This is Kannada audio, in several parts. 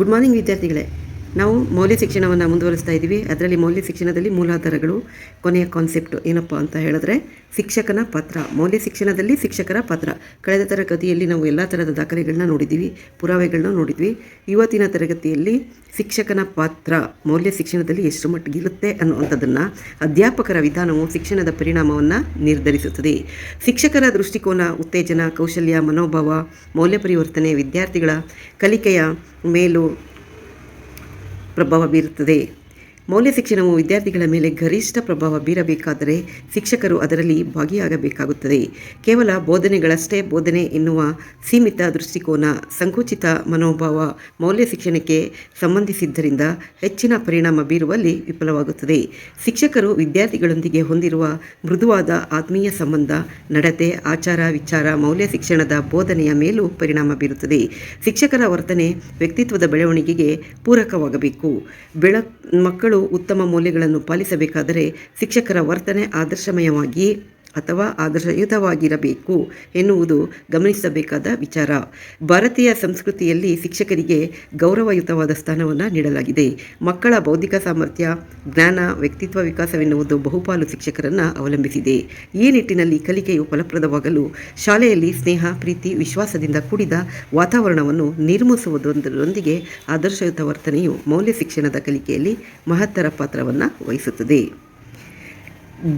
ગુડ મોર્નિંગ વિદ્યાર્થીகளે ನಾವು ಮೌಲ್ಯ ಶಿಕ್ಷಣವನ್ನು ಮುಂದುವರಿಸ್ತಾ ಇದ್ದೀವಿ ಅದರಲ್ಲಿ ಮೌಲ್ಯ ಶಿಕ್ಷಣದಲ್ಲಿ ಮೂಲಾಧಾರಗಳು, ಕೊನೆಯ ಕಾನ್ಸೆಪ್ಟ್ ಏನಪ್ಪ ಅಂತ ಹೇಳಿದ್ರೆ, ಶಿಕ್ಷಕನ ಪಾತ್ರ. ಮೌಲ್ಯ ಶಿಕ್ಷಣದಲ್ಲಿ ಶಿಕ್ಷಕರ ಪಾತ್ರ. ಕಳೆದ ತರಗತಿಯಲ್ಲಿ ನಾವು ಎಲ್ಲ ಥರದ ದಾಖಲೆಗಳನ್ನ ನೋಡಿದ್ದೀವಿ ಪುರಾವೆಗಳನ್ನ ನೋಡಿದ್ವಿ. ಇವತ್ತಿನ ತರಗತಿಯಲ್ಲಿ ಶಿಕ್ಷಕನ ಪಾತ್ರ ಮೌಲ್ಯ ಶಿಕ್ಷಣದಲ್ಲಿ ಎಷ್ಟು ಮಟ್ಟಿಗೆ ಇರುತ್ತೆ ಅನ್ನುವಂಥದ್ದನ್ನು, ಅಧ್ಯಾಪಕರ ವಿಧಾನವು ಶಿಕ್ಷಣದ ಪರಿಣಾಮವನ್ನು ನಿರ್ಧರಿಸುತ್ತದೆ. ಶಿಕ್ಷಕರ ದೃಷ್ಟಿಕೋನ, ಉತ್ತೇಜನ, ಕೌಶಲ್ಯ, ಮನೋಭಾವ, ಮೌಲ್ಯ ಪರಿವರ್ತನೆ, ವಿದ್ಯಾರ್ಥಿಗಳ ಕಲಿಕೆಯ ಮೇಲೂ ಪ್ರಭಾವ ಬೀರುತ್ತದೆ ಮೌಲ್ಯ ಶಿಕ್ಷಣವು ವಿದ್ಯಾರ್ಥಿಗಳ ಮೇಲೆ ಗರಿಷ್ಠ ಪ್ರಭಾವ ಬೀರಬೇಕಾದರೆ ಶಿಕ್ಷಕರು ಅದರಲ್ಲಿ ಭಾಗಿಯಾಗಬೇಕಾಗುತ್ತದೆ. ಕೇವಲ ಬೋಧನೆಗಳಷ್ಟೇ ಬೋಧನೆ ಎನ್ನುವ ಸೀಮಿತ ದೃಷ್ಟಿಕೋನ, ಸಂಕುಚಿತ ಮನೋಭಾವ ಮೌಲ್ಯ ಶಿಕ್ಷಣಕ್ಕೆ ಸಂಬಂಧಿಸಿದ್ದರಿಂದ ಹೆಚ್ಚಿನ ಪರಿಣಾಮ ಬೀರುವಲ್ಲಿ ವಿಫಲವಾಗುತ್ತದೆ. ಶಿಕ್ಷಕರು ವಿದ್ಯಾರ್ಥಿಗಳೊಂದಿಗೆ ಹೊಂದಿರುವ ಮೃದುವಾದ ಆತ್ಮೀಯ ಸಂಬಂಧ, ನಡತೆ, ಆಚಾರ ವಿಚಾರ, ಮೌಲ್ಯ ಶಿಕ್ಷಣದ ಬೋಧನೆಯ ಮೇಲೂ ಪರಿಣಾಮ ಬೀರುತ್ತದೆ. ಶಿಕ್ಷಕರ ವರ್ತನೆ ವ್ಯಕ್ತಿತ್ವದ ಬೆಳವಣಿಗೆಗೆ ಪೂರಕವಾಗಬೇಕು. ಬೆಳ ಮಕ್ಕಳು ಉತ್ತಮ ಮೌಲ್ಯಗಳನ್ನು ಪಾಲಿಸಬೇಕಾದರೆ ಶಿಕ್ಷಕರ ವರ್ತನೆ ಆದರ್ಶಮಯವಾಗಿ ಅಥವಾ ಆದರ್ಶಯುತವಾಗಿರಬೇಕು ಎನ್ನುವುದು ಗಮನಿಸಬೇಕಾದ ವಿಚಾರ. ಭಾರತೀಯ ಸಂಸ್ಕೃತಿಯಲ್ಲಿ ಶಿಕ್ಷಕರಿಗೆ ಗೌರವಯುತವಾದ ಸ್ಥಾನವನ್ನು ನೀಡಲಾಗಿದೆ. ಮಕ್ಕಳ ಬೌದ್ಧಿಕ ಸಾಮರ್ಥ್ಯ, ಜ್ಞಾನ, ವ್ಯಕ್ತಿತ್ವ ವಿಕಾಸವೆನ್ನುವುದು ಬಹುಪಾಲು ಶಿಕ್ಷಕರನ್ನು ಅವಲಂಬಿಸಿದೆ. ಈ ನಿಟ್ಟಿನಲ್ಲಿ ಕಲಿಕೆಯು ಫಲಪ್ರದವಾಗಲು ಶಾಲೆಯಲ್ಲಿ ಸ್ನೇಹ, ಪ್ರೀತಿ, ವಿಶ್ವಾಸದಿಂದ ಕೂಡಿದ ವಾತಾವರಣವನ್ನು ನಿರ್ಮಿಸುವುದರೊಂದಿಗೆ ಆದರ್ಶಯುತ ವರ್ತನೆಯು ಮೌಲ್ಯ ಶಿಕ್ಷಣದ ಕಲಿಕೆಯಲ್ಲಿ ಮಹತ್ತರ ಪಾತ್ರವನ್ನು ವಹಿಸುತ್ತದೆ.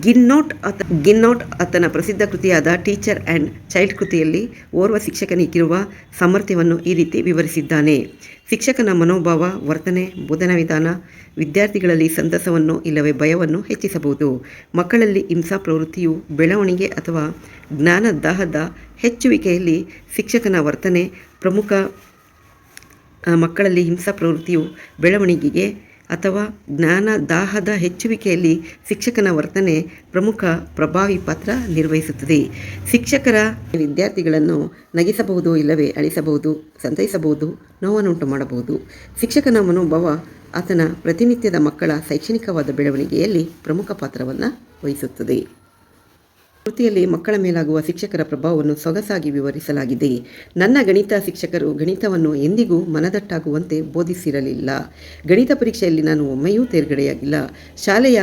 ಗಿನ್ನೌಟ್ ಅತ ಗಿನ್ನೋಟ್ ಆತನ ಪ್ರಸಿದ್ಧ ಕೃತಿಯಾದ ಟೀಚರ್ ಆ್ಯಂಡ್ ಚೈಲ್ಡ್ ಕೃತಿಯಲ್ಲಿ ಓರ್ವ ಶಿಕ್ಷಕನಿಗಿರುವ ಸಾಮರ್ಥ್ಯವನ್ನು ಈ ರೀತಿ ವಿವರಿಸಿದ್ದಾನೆ. ಶಿಕ್ಷಕನ ಮನೋಭಾವ, ವರ್ತನೆ, ಬೋಧನಾ ವಿಧಾನ, ವಿದ್ಯಾರ್ಥಿಗಳಲ್ಲಿ ಸಂತಸವನ್ನು ಇಲ್ಲವೇ ಭಯವನ್ನು ಹೆಚ್ಚಿಸಬಹುದು. ಮಕ್ಕಳಲ್ಲಿ ಹಿಂಸಾ ಪ್ರವೃತ್ತಿಯು ಬೆಳವಣಿಗೆ ಅಥವಾ ಜ್ಞಾನ ದಾಹದ ಹೆಚ್ಚುವಿಕೆಯಲ್ಲಿ ಶಿಕ್ಷಕನ ವರ್ತನೆ ಪ್ರಮುಖ ಮಕ್ಕಳಲ್ಲಿ ಹಿಂಸಾ ಪ್ರವೃತ್ತಿಯು ಬೆಳವಣಿಗೆಗೆ ಅಥವಾ ಜ್ಞಾನ ದಾಹದ ಹೆಚ್ಚುವಿಕೆಯಲ್ಲಿ ಶಿಕ್ಷಕನ ವರ್ತನೆ ಪ್ರಮುಖ ಪ್ರಭಾವಿ ಪಾತ್ರ ನಿರ್ವಹಿಸುತ್ತದೆ. ಶಿಕ್ಷಕರ ವಿದ್ಯಾರ್ಥಿಗಳನ್ನು ನಗಿಸಬಹುದು ಇಲ್ಲವೇ ಅಳಿಸಬಹುದು, ಸಂತೈಸಬಹುದು, ನೋವನ್ನುಂಟು ಮಾಡಬಹುದು. ಶಿಕ್ಷಕನ ಮನೋಭಾವ ಆತನ ಪ್ರತಿನಿತ್ಯದ ಮಕ್ಕಳ ಶೈಕ್ಷಣಿಕವಾದ ಬೆಳವಣಿಗೆಯಲ್ಲಿ ಪ್ರಮುಖ ಪಾತ್ರವನ್ನು ವಹಿಸುತ್ತದೆ. ಕೃತಿಯಲ್ಲಿ ಮಕ್ಕಳ ಮೇಲಾಗುವ ಶಿಕ್ಷಕರ ಪ್ರಭಾವವನ್ನು ಸೊಗಸಾಗಿ ವಿವರಿಸಲಾಗಿದೆ. ನನ್ನ ಗಣಿತ ಶಿಕ್ಷಕರು ಗಣಿತವನ್ನು ಎಂದಿಗೂ ಮನದಟ್ಟಾಗುವಂತೆ ಬೋಧಿಸಿರಲಿಲ್ಲ. ಗಣಿತ ಪರೀಕ್ಷೆಯಲ್ಲಿ ನಾನು ಒಮ್ಮೆಯೂ ತೇರ್ಗಡೆಯಾಗಿಲ್ಲ. ಶಾಲೆಯ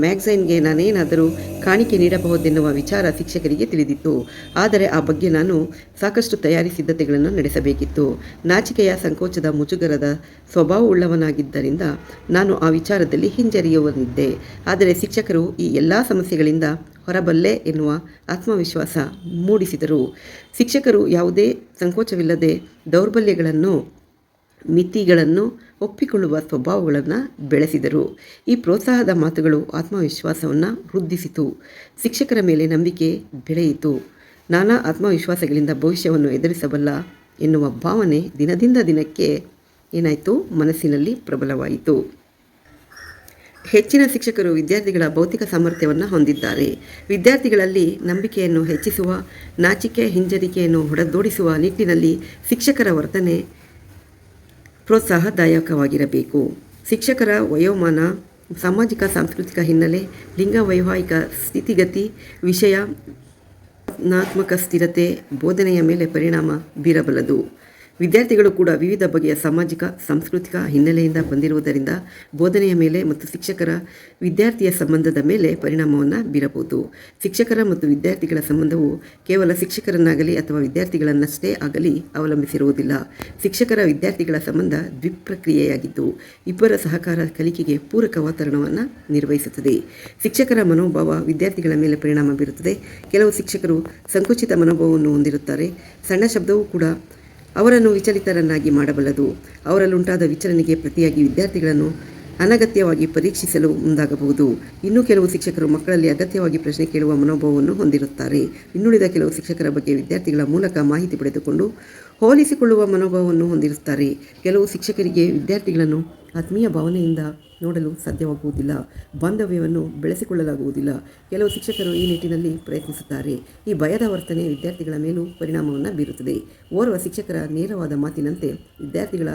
ಮ್ಯಾಗ್ಝೈನ್ಗೆ ನಾನೇನಾದರೂ ಕಾಣಿಕೆ ನೀಡಬಹುದೆನ್ನುವ ವಿಚಾರ ಶಿಕ್ಷಕರಿಗೆ ತಿಳಿದಿತ್ತು. ಆದರೆ ಆ ಬಗ್ಗೆ ನಾನು ಸಾಕಷ್ಟು ತಯಾರಿ ಸಿದ್ಧತೆಗಳನ್ನು ನಡೆಸಬೇಕಿತ್ತು. ನಾಚಿಕೆಯ ಸಂಕೋಚದ ಮುಜುಗರದ ಸ್ವಭಾವವುಳ್ಳವನಾಗಿದ್ದರಿಂದ ನಾನು ಆ ವಿಚಾರದಲ್ಲಿ ಹಿಂಜರಿಯುವನಿದ್ದೆ. ಆದರೆ ಶಿಕ್ಷಕರು ಈ ಎಲ್ಲ ಸಮಸ್ಯೆಗಳಿಂದ ಹೊರಬಲ್ಲೆ ಎನ್ನುವ ಆತ್ಮವಿಶ್ವಾಸ ಮೂಡಿಸಿದರು. ಶಿಕ್ಷಕರು ಯಾವುದೇ ಸಂಕೋಚವಿಲ್ಲದೆ ದೌರ್ಬಲ್ಯಗಳನ್ನು, ಮಿತಿಗಳನ್ನು ಒಪ್ಪಿಕೊಳ್ಳುವ ಸ್ವಭಾವಗಳನ್ನು ಬೆಳೆಸಿದರು. ಈ ಪ್ರೋತ್ಸಾಹದ ಮಾತುಗಳು ಆತ್ಮವಿಶ್ವಾಸವನ್ನು ವೃದ್ಧಿಸಿತು. ಶಿಕ್ಷಕರ ಮೇಲೆ ನಂಬಿಕೆ ಬೆಳೆಯಿತು. ನಾನಾ ಆತ್ಮವಿಶ್ವಾಸಗಳಿಂದ ಭವಿಷ್ಯವನ್ನು ಎದುರಿಸಬಲ್ಲ ಎನ್ನುವ ಭಾವನೆ ದಿನದಿಂದ ದಿನಕ್ಕೆ ಏನಾಯಿತು? ಮನಸ್ಸಿನಲ್ಲಿ ಪ್ರಬಲವಾಯಿತು. ಹೆಚ್ಚಿನ ಶಿಕ್ಷಕರು ವಿದ್ಯಾರ್ಥಿಗಳ ಭೌತಿಕ ಸಾಮರ್ಥ್ಯವನ್ನು ಹೊಂದಿದ್ದಾರೆ. ವಿದ್ಯಾರ್ಥಿಗಳಲ್ಲಿ ನಂಬಿಕೆಯನ್ನು ಹೆಚ್ಚಿಸುವ, ನಾಚಿಕೆ, ಹಿಂಜರಿಕೆಯನ್ನು ಹೊಡೆದೋಡಿಸುವ ನಿಟ್ಟಿನಲ್ಲಿ ಶಿಕ್ಷಕರ ವರ್ತನೆ ಪ್ರೋತ್ಸಾಹದಾಯಕವಾಗಿರಬೇಕು. ಶಿಕ್ಷಕರ ವಯೋಮಾನ, ಸಾಮಾಜಿಕ, ಸಾಂಸ್ಕೃತಿಕ ಹಿನ್ನೆಲೆ, ಲಿಂಗ ವೈವಾಹಿಕ ಸ್ಥಿತಿಗತಿ, ವಿಷಯ ನಾತ್ಮಕ ಸ್ಥಿರತೆ, ಬೋಧನೆಯ ಮೇಲೆ ಪರಿಣಾಮ ಬೀರಬಲ್ಲದು. ವಿದ್ಯಾರ್ಥಿಗಳು ಕೂಡ ವಿವಿಧ ಬಗೆಯ ಸಾಮಾಜಿಕ, ಸಾಂಸ್ಕೃತಿಕ ಹಿನ್ನೆಲೆಯಿಂದ ಬಂದಿರುವುದರಿಂದ ಬೋಧನೆಯ ಮೇಲೆ ಮತ್ತು ಶಿಕ್ಷಕರ ವಿದ್ಯಾರ್ಥಿಯ ಸಂಬಂಧದ ಮೇಲೆ ಪರಿಣಾಮವನ್ನು ಬೀರಬಹುದು. ಶಿಕ್ಷಕರ ಮತ್ತು ವಿದ್ಯಾರ್ಥಿಗಳ ಸಂಬಂಧವು ಕೇವಲ ಶಿಕ್ಷಕರನ್ನಾಗಲಿ ಅಥವಾ ವಿದ್ಯಾರ್ಥಿಗಳನ್ನಷ್ಟೇ ಆಗಲಿ ಅವಲಂಬಿಸಿರುವುದಿಲ್ಲ. ಶಿಕ್ಷಕರ ವಿದ್ಯಾರ್ಥಿಗಳ ಸಂಬಂಧ ದ್ವಿಪ್ರಕ್ರಿಯೆಯಾಗಿದ್ದು, ಇಬ್ಬರ ಸಹಕಾರ ಕಲಿಕೆಗೆ ಪೂರಕ ವಾತಾವರಣವನ್ನು ನಿರ್ವಹಿಸುತ್ತದೆ. ಶಿಕ್ಷಕರ ಮನೋಭಾವ ವಿದ್ಯಾರ್ಥಿಗಳ ಮೇಲೆ ಪರಿಣಾಮ ಬೀರುತ್ತದೆ. ಕೆಲವು ಶಿಕ್ಷಕರು ಸಂಕುಚಿತ ಮನೋಭಾವವನ್ನು ಹೊಂದಿರುತ್ತಾರೆ. ಸಣ್ಣ ಶಬ್ದವೂ ಕೂಡ ಅವರನ್ನು ವಿಚಲಿತರನ್ನಾಗಿ ಮಾಡಬಲ್ಲದು. ಅವರಲ್ಲುಂಟಾದ ವಿಚಲನೆಗೆ ಪ್ರತಿಯಾಗಿ ವಿದ್ಯಾರ್ಥಿಗಳನ್ನು ಅನಗತ್ಯವಾಗಿ ಪರೀಕ್ಷಿಸಲು ಮುಂದಾಗಬಹುದು. ಇನ್ನು ಕೆಲವು ಶಿಕ್ಷಕರು ಮಕ್ಕಳಲ್ಲಿ ಅಗತ್ಯವಾಗಿ ಪ್ರಶ್ನೆ ಕೇಳುವ ಮನೋಭಾವವನ್ನು ಹೊಂದಿರುತ್ತಾರೆ. ಇನ್ನುಳಿದ ಕೆಲವು ಶಿಕ್ಷಕರ ಬಗ್ಗೆ ವಿದ್ಯಾರ್ಥಿಗಳ ಮೂಲಕ ಮಾಹಿತಿ ಪಡೆದುಕೊಂಡು ಹೋಲಿಸಿಕೊಳ್ಳುವ ಮನೋಭಾವವನ್ನು ಹೊಂದಿರುತ್ತಾರೆ. ಕೆಲವು ಶಿಕ್ಷಕರಿಗೆ ವಿದ್ಯಾರ್ಥಿಗಳನ್ನು ಆತ್ಮೀಯ ಭಾವನೆಯಿಂದ ನೋಡಲು ಸಾಧ್ಯವಾಗುವುದಿಲ್ಲ. ಬಾಂಧವ್ಯವನ್ನು ಬೆಳೆಸಿಕೊಳ್ಳಲಾಗುವುದಿಲ್ಲ. ಕೆಲವು ಶಿಕ್ಷಕರು ಈ ನಿಟ್ಟಿನಲ್ಲಿ ಪ್ರಯತ್ನಿಸುತ್ತಾರೆ. ಈ ಭಯದ ವರ್ತನೆ ವಿದ್ಯಾರ್ಥಿಗಳ ಮೇಲೂ ಪರಿಣಾಮವನ್ನು ಬೀರುತ್ತದೆ. ಓರ್ವ ಶಿಕ್ಷಕರ ನೇರವಾದ ಮಾತಿನಂತೆ ವಿದ್ಯಾರ್ಥಿಗಳ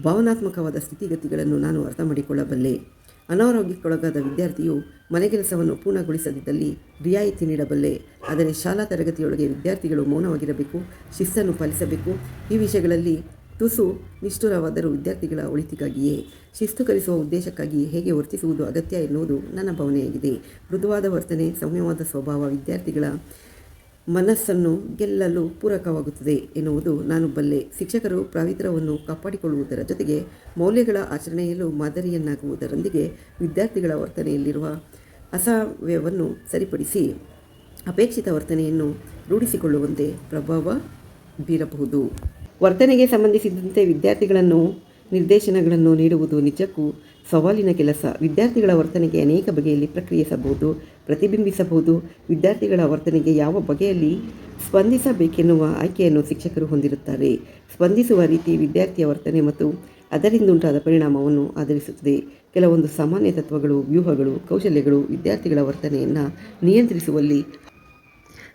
ಭಾವನಾತ್ಮಕವಾದ ಸ್ಥಿತಿಗತಿಗಳನ್ನು ನಾನು ಅರ್ಥ ಮಾಡಿಕೊಳ್ಳಬಲ್ಲೆ ಅನಾರೋಗ್ಯಕ್ಕೊಳಗಾದ ವಿದ್ಯಾರ್ಥಿಯು ಮನೆಗೆಲಸವನ್ನು ಪೂರ್ಣಗೊಳಿಸದಿದ್ದಲ್ಲಿ ರಿಯಾಯಿತಿ ನೀಡಬಲ್ಲೆ. ಆದರೆ ಶಾಲಾ ತರಗತಿಯೊಳಗೆ ವಿದ್ಯಾರ್ಥಿಗಳು ಮೌನವಾಗಿರಬೇಕು ಶಿಸ್ತನ್ನು ಪಾಲಿಸಬೇಕು. ಈ ವಿಷಯಗಳಲ್ಲಿ ತುಸು ನಿಷ್ಠುರವಾದರೂ ವಿದ್ಯಾರ್ಥಿಗಳ ಒಳಿತಿಗಾಗಿಯೇ. ಶಿಸ್ತು ಕಲಿಸುವ ಉದ್ದೇಶಕ್ಕಾಗಿ ಹೇಗೆ ವರ್ತಿಸುವುದು ಅಗತ್ಯ ಎನ್ನುವುದು ನನ್ನ ಭಾವನೆಯಾಗಿದೆ. ಮೃದುವಾದ ವರ್ತನೆ, ಸೌಮ್ಯವಾದ ಸ್ವಭಾವ ವಿದ್ಯಾರ್ಥಿಗಳ ಮನಸ್ಸನ್ನು ಗೆಲ್ಲಲು ಪೂರಕವಾಗುತ್ತದೆ ಎನ್ನುವುದು ನಾನು ಬಲ್ಲೆ ಶಿಕ್ಷಕರು ಪಾವಿತ್ರ್ಯವನ್ನು ಕಾಪಾಡಿಕೊಳ್ಳುವುದರ ಜೊತೆಗೆ ಮೌಲ್ಯಗಳ ಆಚರಣೆಯಲ್ಲೂ ಮಾದರಿಯನ್ನಾಗುವುದರೊಂದಿಗೆ ವಿದ್ಯಾರ್ಥಿಗಳ ವರ್ತನೆಯಲ್ಲಿರುವ ಅಸವ್ಯವನ್ನು ಸರಿಪಡಿಸಿ ಅಪೇಕ್ಷಿತ ವರ್ತನೆಯನ್ನು ರೂಢಿಸಿಕೊಳ್ಳುವಂತೆ ಪ್ರಭಾವ ಬೀರಬಹುದು. ವರ್ತನೆಗೆ ಸಂಬಂಧಿಸಿದಂತೆ ವಿದ್ಯಾರ್ಥಿಗಳನ್ನು ನಿರ್ದೇಶನಗಳನ್ನು ನೀಡುವುದು ನಿಜಕ್ಕೂ ಸವಾಲಿನ ಕೆಲಸ ವಿದ್ಯಾರ್ಥಿಗಳ ವರ್ತನೆಗೆ ಅನೇಕ ಬಗೆಯಲ್ಲಿ ಪ್ರಕ್ರಿಯಿಸಬಹುದು, ಪ್ರತಿಬಿಂಬಿಸಬಹುದು. ವಿದ್ಯಾರ್ಥಿಗಳ ವರ್ತನೆಗೆ ಯಾವ ಬಗೆಯಲ್ಲಿ ಸ್ಪಂದಿಸಬೇಕೆನ್ನುವ ಆಯ್ಕೆಯನ್ನು ಶಿಕ್ಷಕರು ಹೊಂದಿರುತ್ತಾರೆ. ಸ್ಪಂದಿಸುವ ರೀತಿ ವಿದ್ಯಾರ್ಥಿಯ ವರ್ತನೆ ಮತ್ತು ಅದರಿಂದ ಉಂಟಾದ ಪರಿಣಾಮವನ್ನು ಆಧರಿಸುತ್ತದೆ. ಕೆಲವೊಂದು ಸಾಮಾನ್ಯ ತತ್ವಗಳು, ವ್ಯೂಹಗಳು, ಕೌಶಲ್ಯಗಳು ವಿದ್ಯಾರ್ಥಿಗಳ ವರ್ತನೆಯನ್ನು ನಿಯಂತ್ರಿಸುವಲ್ಲಿ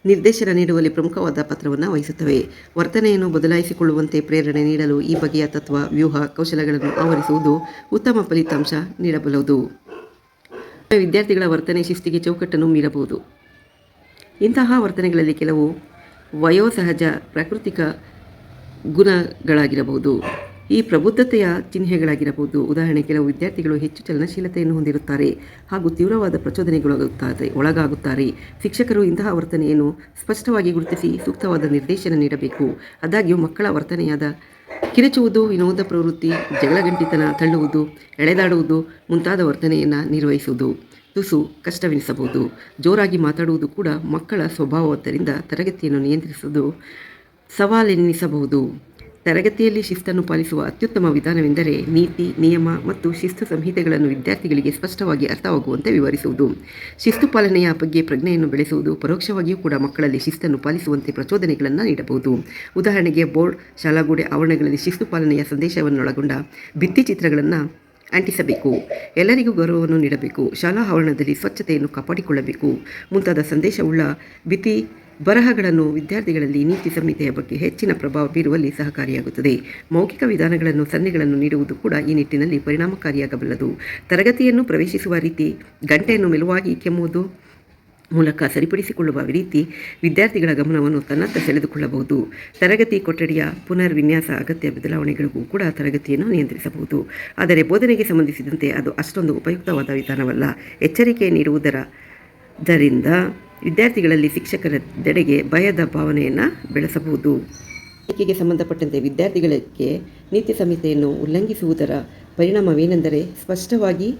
ನಿರ್ದೇಶನ ನೀಡುವಲ್ಲಿ ಪ್ರಮುಖವಾದ ಪಾತ್ರವನ್ನು ವಹಿಸುತ್ತವೆ. ವರ್ತನೆಯನ್ನು ಬದಲಾಯಿಸಿಕೊಳ್ಳುವಂತೆ ಪ್ರೇರಣೆ ನೀಡಲು ಈ ಬಗೆಯ ತತ್ವ, ವ್ಯೂಹ, ಕೌಶಲಗಳನ್ನು ಆವರಿಸುವುದು ಉತ್ತಮ ಫಲಿತಾಂಶ ನೀಡಬಲ್ಲದು. ವಿದ್ಯಾರ್ಥಿಗಳ ವರ್ತನೆ ಶಿಸ್ತಿಗೆ ಚೌಕಟ್ಟನ್ನು ಮೀರಬಹುದು. ಇಂತಹ ವರ್ತನೆಗಳಲ್ಲಿ ಕೆಲವು ವಯೋಸಹಜ, ಪ್ರಾಕೃತಿಕ ಗುಣಗಳಾಗಿರಬಹುದು. ಈ ಪ್ರಬುದ್ಧತೆಯ ಚಿಹ್ನೆಗಳಾಗಿರಬಹುದು. ಉದಾಹರಣೆ, ಕೆಲವು ವಿದ್ಯಾರ್ಥಿಗಳು ಹೆಚ್ಚು ಚಲನಶೀಲತೆಯನ್ನು ಹೊಂದಿರುತ್ತಾರೆ ಹಾಗೂ ತೀವ್ರವಾದ ಪ್ರಚೋದನೆಗೊಳಗುತ್ತಾರೆ ಒಳಗಾಗುತ್ತಾರೆ. ಶಿಕ್ಷಕರು ಇಂತಹ ವರ್ತನೆಯನ್ನು ಸ್ಪಷ್ಟವಾಗಿ ಗುರುತಿಸಿ ಸೂಕ್ತವಾದ ನಿರ್ದೇಶನ ನೀಡಬೇಕು. ಆದಾಗ್ಯೂ ಮಕ್ಕಳ ವರ್ತನೆಯಾದ ಕಿರಿಚುವುದು, ವಿನೋದ ಪ್ರವೃತ್ತಿ, ಜಗಳಗಂಟಿತನ ತಳ್ಳುವುದು, ಎಳೆದಾಡುವುದು ಮುಂತಾದ ವರ್ತನೆಯನ್ನು ನಿರ್ವಹಿಸುವುದು ತುಸು ಕಷ್ಟವೆನಿಸಬಹುದು. ಜೋರಾಗಿ ಮಾತಾಡುವುದು ಕೂಡ ಮಕ್ಕಳ ಸ್ವಭಾವದ್ದರಿಂದ ತರಗತಿಯನ್ನು ನಿಯಂತ್ರಿಸುವುದು ಸವಾಲೆನ್ನಿಸಬಹುದು ತರಗತಿಯಲ್ಲಿ ಶಿಸ್ತನ್ನು ಪಾಲಿಸುವ ಅತ್ಯುತ್ತಮ ವಿಧಾನವೆಂದರೆ ನೀತಿ, ನಿಯಮ ಮತ್ತು ಶಿಸ್ತು ಸಂಹಿತೆಗಳನ್ನು ವಿದ್ಯಾರ್ಥಿಗಳಿಗೆ ಸ್ಪಷ್ಟವಾಗಿ ಅರ್ಥವಾಗುವಂತೆ ವಿವರಿಸುವುದು. ಶಿಸ್ತು ಪಾಲನೆಯ ಬಗ್ಗೆ ಪ್ರಜ್ಞೆಯನ್ನು ಬೆಳೆಸುವುದು ಪರೋಕ್ಷವಾಗಿಯೂ ಕೂಡ ಮಕ್ಕಳಲ್ಲಿ ಶಿಸ್ತನ್ನು ಪಾಲಿಸುವಂತೆ ಪ್ರಚೋದನೆಗಳನ್ನು ನೀಡಬಹುದು. ಉದಾಹರಣೆಗೆ ಬೋರ್ಡ್, ಶಾಲಾಗೂಡೆ ಆವರಣಗಳಲ್ಲಿ ಶಿಸ್ತು ಪಾಲನೆಯ ಸಂದೇಶವನ್ನೊಳಗೊಂಡ ಭಿತ್ತಿಚಿತ್ರಗಳನ್ನು ಅಂಟಿಸಬೇಕು. ಎಲ್ಲರಿಗೂ ಗೌರವವನ್ನು ನೀಡಬೇಕು. ಶಾಲಾ ಆವರಣದಲ್ಲಿ ಸ್ವಚ್ಛತೆಯನ್ನು ಕಾಪಾಡಿಕೊಳ್ಳಬೇಕು. ಮುಂತಾದ ಸಂದೇಶವುಳ್ಳ ಭಿತ್ತಿ ಬರಹಗಳನ್ನು ವಿದ್ಯಾರ್ಥಿಗಳಲ್ಲಿ ನೀತಿ ಸಂಹಿತೆಯ ಬಗ್ಗೆ ಹೆಚ್ಚಿನ ಪ್ರಭಾವ ಬೀರುವಲ್ಲಿ ಸಹಕಾರಿಯಾಗುತ್ತದೆ. ಮೌಖಿಕ ವಿಧಾನಗಳನ್ನು, ಸನ್ನೆಗಳನ್ನು ನೀಡುವುದು ಕೂಡ ಈ ನಿಟ್ಟಿನಲ್ಲಿ ಪರಿಣಾಮಕಾರಿಯಾಗಬಲ್ಲದು. ತರಗತಿಯನ್ನು ಪ್ರವೇಶಿಸುವ ರೀತಿ, ಗಂಟೆಯನ್ನು ಮೆಲುವಾಗಿ ಕೆಮ್ಮುವುದು ಮೂಲಕ ಸರಿಪಡಿಸಿಕೊಳ್ಳುವ ರೀತಿ ವಿದ್ಯಾರ್ಥಿಗಳ ಗಮನವನ್ನು ತನ್ನತ್ತ ಸೆಳೆದುಕೊಳ್ಳಬಹುದು. ತರಗತಿ ಕೊಠಡಿಯ ಪುನರ್ ವಿನ್ಯಾಸ ಅಗತ್ಯ ಬದಲಾವಣೆಗಳಿಗೂ ಕೂಡ ತರಗತಿಯನ್ನು ನಿಯಂತ್ರಿಸಬಹುದು. ಆದರೆ ಬೋಧನೆಗೆ ಸಂಬಂಧಿಸಿದಂತೆ ಅದು ಅಷ್ಟೊಂದು ಉಪಯುಕ್ತವಾದ ವಿಧಾನವಲ್ಲ. ಎಚ್ಚರಿಕೆ ನೀಡುವುದರಿಂದ ವಿದ್ಯಾರ್ಥಿಗಳಲ್ಲಿ ಶಿಕ್ಷಕರ ದೆಡೆಗೆ ಭಯದ ಭಾವನೆಯನ್ನು ಬೆಳೆಸಬಹುದು. ಆಯ್ಕೆಗೆ ಸಂಬಂಧಪಟ್ಟಂತೆ ವಿದ್ಯಾರ್ಥಿಗಳಿಗೆ ನೀತಿ ಸಂಹಿತೆಯನ್ನು ಉಲ್ಲಂಘಿಸುವುದರ ಪರಿಣಾಮವೇನೆಂದರೆ ಸ್ಪಷ್ಟವಾಗಿ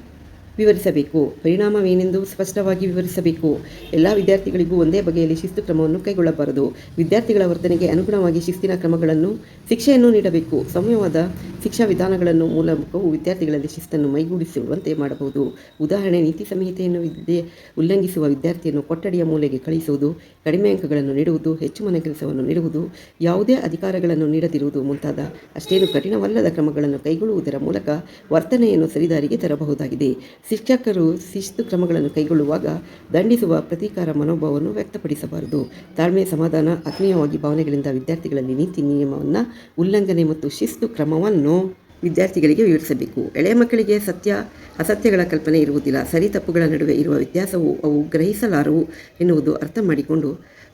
ವಿವರಿಸಬೇಕು. ಪರಿಣಾಮವೇನೆಂದು ಸ್ಪಷ್ಟವಾಗಿ ವಿವರಿಸಬೇಕು. ಎಲ್ಲ ವಿದ್ಯಾರ್ಥಿಗಳಿಗೂ ಒಂದೇ ಬಗೆಯಲ್ಲಿ ಶಿಸ್ತು ಕ್ರಮವನ್ನು ಕೈಗೊಳ್ಳಬಾರದು. ವಿದ್ಯಾರ್ಥಿಗಳ ವರ್ತನೆಗೆ ಅನುಗುಣವಾಗಿ ಶಿಸ್ತಿನ ಕ್ರಮಗಳನ್ನು ಶಿಕ್ಷೆಯನ್ನು ನೀಡಬೇಕು. ಸೌಮ್ಯವಾದ ಶಿಕ್ಷಾ ವಿಧಾನಗಳನ್ನು ಮೂಲಕವೂ ವಿದ್ಯಾರ್ಥಿಗಳಲ್ಲಿ ಶಿಸ್ತನ್ನು ಮೈಗೂಡಿಸುವಂತೆ ಮಾಡಬಹುದು. ಉದಾಹರಣೆ, ನೀತಿ ಸಂಹಿತೆಯನ್ನು ವಿದ್ಯೆ ಉಲ್ಲಂಘಿಸುವ ವಿದ್ಯಾರ್ಥಿಯನ್ನು ಕೊಠಡಿಯ ಮೂಲೆಗೆ ಕಳಿಸುವುದು, ಕಡಿಮೆ ಅಂಕಗಳನ್ನು ನೀಡುವುದು, ಹೆಚ್ಚು ಮನೆ ಕೆಲಸವನ್ನು ನೀಡುವುದು, ಯಾವುದೇ ಅಧಿಕಾರಗಳನ್ನು ನೀಡದಿರುವುದು ಮುಂತಾದ ಅಷ್ಟೇನು ಕಠಿಣವಲ್ಲದ ಕ್ರಮಗಳನ್ನು ಕೈಗೊಳ್ಳುವುದರ ಮೂಲಕ ವರ್ತನೆಯನ್ನು ಸರಿದಾರಿಗೆ ತರಬಹುದಾಗಿದೆ. ಶಿಕ್ಷಕರು ಶಿಸ್ತು ಕ್ರಮಗಳನ್ನು ಕೈಗೊಳ್ಳುವಾಗ ದಂಡಿಸುವ ಪ್ರತೀಕಾರ ಮನೋಭಾವವನ್ನು ವ್ಯಕ್ತಪಡಿಸಬಾರದು. ತಾಳ್ಮೆ, ಸಮಾಧಾನ, ಆತ್ಮೀಯವಾಗಿ ಭಾವನೆಗಳಿಂದ ವಿದ್ಯಾರ್ಥಿಗಳಲ್ಲಿ ನೀತಿ ನಿಯಮವನ್ನು ಉಲ್ಲಂಘನೆ ಮತ್ತು ಶಿಸ್ತು ಕ್ರಮವನ್ನು ವಿದ್ಯಾರ್ಥಿಗಳಿಗೆ ವಿವರಿಸಬೇಕು. ಎಳೆಯ ಮಕ್ಕಳಿಗೆ ಸತ್ಯ, ಅಸತ್ಯಗಳ ಕಲ್ಪನೆ ಇರುವುದಿಲ್ಲ. ಸರಿ ತಪ್ಪುಗಳ ನಡುವೆ ಇರುವ ವ್ಯತ್ಯಾಸವು ಅವು ಗ್ರಹಿಸಲಾರವು ಎನ್ನುವುದು ಅರ್ಥ ಮಾಡಿಕೊಂಡು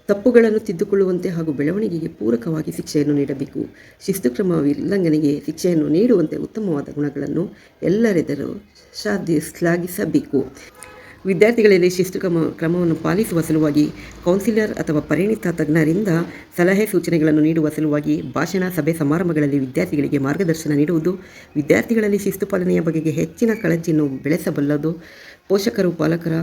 ತಪ್ಪುಗಳನ್ನು ತಿದ್ದುಕೊಳ್ಳುವಂತೆ ಹಾಗೂ ಬೆಳವಣಿಗೆಗೆ ಪೂರಕವಾಗಿ ಶಿಕ್ಷೆಯನ್ನು ನೀಡಬೇಕು. ಶಿಸ್ತು ಕ್ರಮ ಉಲ್ಲಂಘನೆಗೆ ಶಿಕ್ಷೆಯನ್ನು ನೀಡುವಂತೆ ಉತ್ತಮವಾದ ಗುಣಗಳನ್ನು ಎಲ್ಲರೆದರೂ ಶ್ಲಾಘಿಸಬೇಕು ವಿದ್ಯಾರ್ಥಿಗಳಲ್ಲಿ ಶಿಸ್ತು ಕ್ರಮ, ಕ್ರಮವನ್ನು ಪಾಲಿಸುವ ಸಲುವಾಗಿ ಕೌನ್ಸಿಲರ್ ಅಥವಾ ಪರಿಣಿತ ತಜ್ಞರಿಂದ ಸಲಹೆ ಸೂಚನೆಗಳನ್ನು ನೀಡುವ ಸಲುವಾಗಿ ಭಾಷಣ ಸಭೆ ಸಮಾರಂಭಗಳಲ್ಲಿ ವಿದ್ಯಾರ್ಥಿಗಳಿಗೆ ಮಾರ್ಗದರ್ಶನ ನೀಡುವುದು, ವಿದ್ಯಾರ್ಥಿಗಳಲ್ಲಿ ಶಿಸ್ತು ಪಾಲನೆಯ ಬಗೆಗೆ ಹೆಚ್ಚಿನ ಕಾಳಜಿಯನ್ನು ಬೆಳೆಸಬಲ್ಲದು. ಪೋಷಕರು, ಪಾಲಕರ,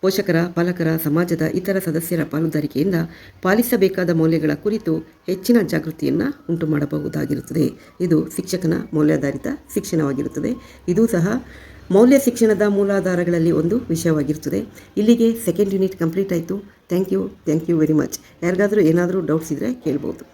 ಪೋಷಕರ, ಪಾಲಕರ ಸಮಾಜದ ಇತರ ಸದಸ್ಯರ ಪಾಲುದಾರಿಕೆಯಿಂದ ಪಾಲಿಸಬೇಕಾದ ಮೌಲ್ಯಗಳ ಕುರಿತು ಹೆಚ್ಚಿನ ಜಾಗೃತಿಯನ್ನು ಉಂಟು ಮಾಡಬಹುದಾಗಿರುತ್ತದೆ ಇದು ಶಿಕ್ಷಕನ ಮೌಲ್ಯಾಧಾರಿತ ಶಿಕ್ಷಣವಾಗಿರುತ್ತದೆ. ಇದು ಸಹ ಮೌಲ್ಯ ಶಿಕ್ಷಣದ ಮೂಲಾಧಾರಗಳಲ್ಲಿ ಒಂದು ವಿಷಯವಾಗಿರ್ತದೆ ಇಲ್ಲಿಗೆ ಸೆಕೆಂಡ್ ಯೂನಿಟ್ ಕಂಪ್ಲೀಟ್ ಆಯಿತು. Thank you thank you very much ಯಾರಿಗಾದರೂ ಏನಾದರೂ ಡೌಟ್ಸ್ ಇದ್ದರೆ ಕೇಳ್ಬೋದು.